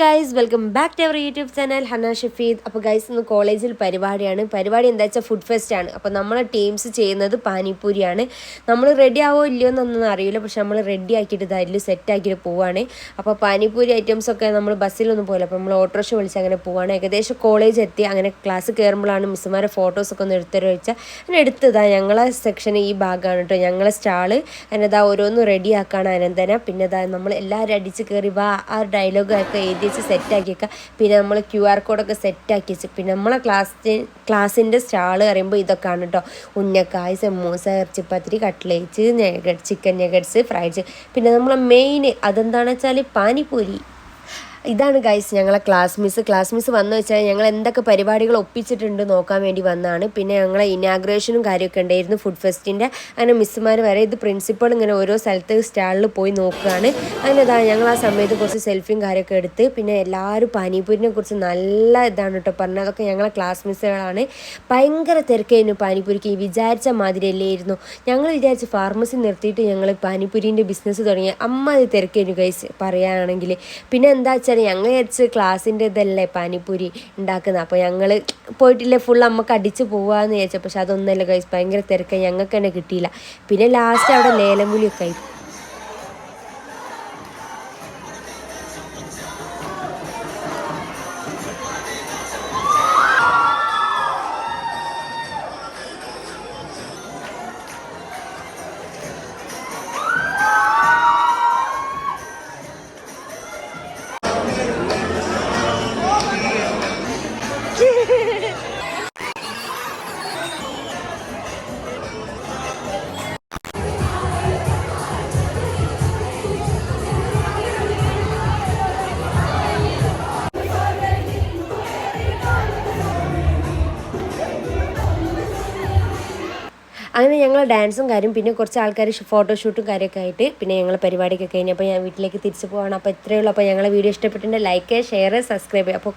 Guys welcome back to our YouTube channel Hana Shafeed അപ്പോൾ guys ഇന്ന് കോളേജിൽ പരിപാടിയാണ്. പരിപാടി എന്താ വെച്ചാൽ ഫുഡ് ഫെസ്റ്റ് ആണ്. അപ്പോൾ നമ്മളെ ടീംസ് ചെയ്യുന്നത് പാനിപ്പൂരിയാണ്. നമ്മൾ റെഡി ആവോ ഇല്ലയോ എന്നൊന്നും അറിയില്ല. പക്ഷെ നമ്മൾ റെഡി ആക്കിയിട്ട് ഇതായാലും സെറ്റ് ആക്കിയിട്ട് പോവാണ്. അപ്പോൾ പാനിപ്പൂരി ഐറ്റംസ് ഒക്കെ നമ്മൾ ബസ്സിലൊന്നും പോകില്ല അപ്പോൾ നമ്മൾ ഓട്ടോറിക്ഷ വിളിച്ച് അങ്ങനെ പോവാണ്. ഏകദേശം കോളേജ് എത്തി. അങ്ങനെ ക്ലാസ് കയറുമ്പോഴാണ് മിസ്സുമാരെ ഫോട്ടോസൊക്കെ ഒന്ന് എടുത്തു വെച്ചാൽ അങ്ങനെ എടുത്തതാണ് ഞങ്ങളെ സെക്ഷൻ ഈ ഭാഗമാണ് കേട്ടോ. ഞങ്ങളെ സ്റ്റാൾ അതിനതാ ഓരോന്ന് റെഡി ആക്കാണ് അനന്തന. പിന്നെ ഇതാ നമ്മൾ എല്ലാവരും അടിച്ച് കയറി വാ. ആ ഡയലോഗ് ഒക്കെ എഴുതി വെച്ച് സെറ്റാക്കി പിന്നെ നമ്മൾ ക്യു ആർ കോഡൊക്കെ സെറ്റാക്കി വെച്ച് പിന്നെ നമ്മളെ ക്ലാസ് ക്ലാസ്സിന്റെ സ്റ്റാൾ പറയുമ്പോൾ ഇതൊക്കെയാണ് കേട്ടോ unnakkaya samosa irachipathiri cutlet nuggets chicken nuggets fried പിന്നെ നമ്മളെ മെയിൻ അതെന്താണെന്ന് വെച്ചാൽ പാനിപ്പൂരി. ഇതാണ് ഗൈസ് ഞങ്ങളെ ക്ലാസ് മിസ് ക്ലാസ് മിസ് വന്നു വെച്ചാൽ ഞങ്ങൾ എന്തൊക്കെ പരിപാടികൾ ഒപ്പിച്ചിട്ടുണ്ട് നോക്കാൻ വേണ്ടി വന്നതാണ് പിന്നെ ഞങ്ങളെ ഇനാഗ്രേഷനും കാര്യമൊക്കെ ഉണ്ടായിരുന്നു ഫുഡ് ഫെസ്റ്റിന്റെ അങ്ങനെ മിസ്സുമാർ വരെ ഇത് പ്രിൻസിപ്പൾ ഇങ്ങനെ ഓരോ സ്ഥലത്ത് സ്റ്റാളിൽ പോയി നോക്കുകയാണ്. അങ്ങനെ ഞങ്ങൾ ആ സമയത്ത് കുറച്ച് സെൽഫിയും കാര്യമൊക്കെ എടുത്ത് പിന്നെ എല്ലാവരും പാനിപ്പൂരിനെ കുറിച്ച് നല്ല ഇതാണ് കേട്ടോ പറഞ്ഞത്. അതൊക്കെ ഞങ്ങളെ ക്ലാസ് മിസ്സുകളാണ് ഭയങ്കര തിരക്കായിരുന്നു പാനിപ്പൂരിക്ക് ഈ വിചാരിച്ച മാതിരി അല്ലായിരുന്നു. ഞങ്ങൾ വിചാരിച്ച് ഫാർമസി നിർത്തിയിട്ട് ഞങ്ങൾ പാനിപ്പൂരിന്റെ ബിസിനസ് തുടങ്ങി. അമ്മ അത് തിരക്കായിരുന്നു ഗൈസ് പറയുകയാണെങ്കിൽ പിന്നെ എന്താ ഞങ്ങൾ വിചാരിച്ച് ക്ലാസ്സിന്റെ ഇതല്ലേ പാനിപ്പൂരി ഉണ്ടാക്കുന്നത് അപ്പോൾ ഞങ്ങൾ പോയിട്ടില്ലേ ഫുൾ നമുക്ക് അടിച്ച് പോവാന്ന് വിചാരിച്ചു. പക്ഷെ അതൊന്നുമല്ല കഴിച്ച് ഭയങ്കര തിരക്കായി ഞങ്ങൾക്ക് തന്നെ കിട്ടിയില്ല. പിന്നെ ലാസ്റ്റ് അവിടെ ലേലം വിളിയൊക്കെ ആയി. അങ്ങനെ ഞങ്ങൾ ഡാൻസും കാര്യം പിന്നെ കുറച്ച് ആൾക്കാർ ഫോട്ടോഷൂട്ടും കാര്യമൊക്കെ ആയിട്ട് പിന്നെ ഞങ്ങൾ പരിപാടിയൊക്കെ കഴിഞ്ഞപ്പോൾ ഞാൻ വീട്ടിലേക്ക് തിരിച്ചു പോവാണ്. അപ്പോൾ ഇത്രയേ ഉള്ളൂ. അപ്പോൾ ഞങ്ങളെ വീഡിയോ ഇഷ്ടപ്പെട്ടിട്ടുണ്ടെങ്കിൽ ലൈക്ക് ഷെയർ സബ്സ്ക്രൈബ് അപ്പോൾ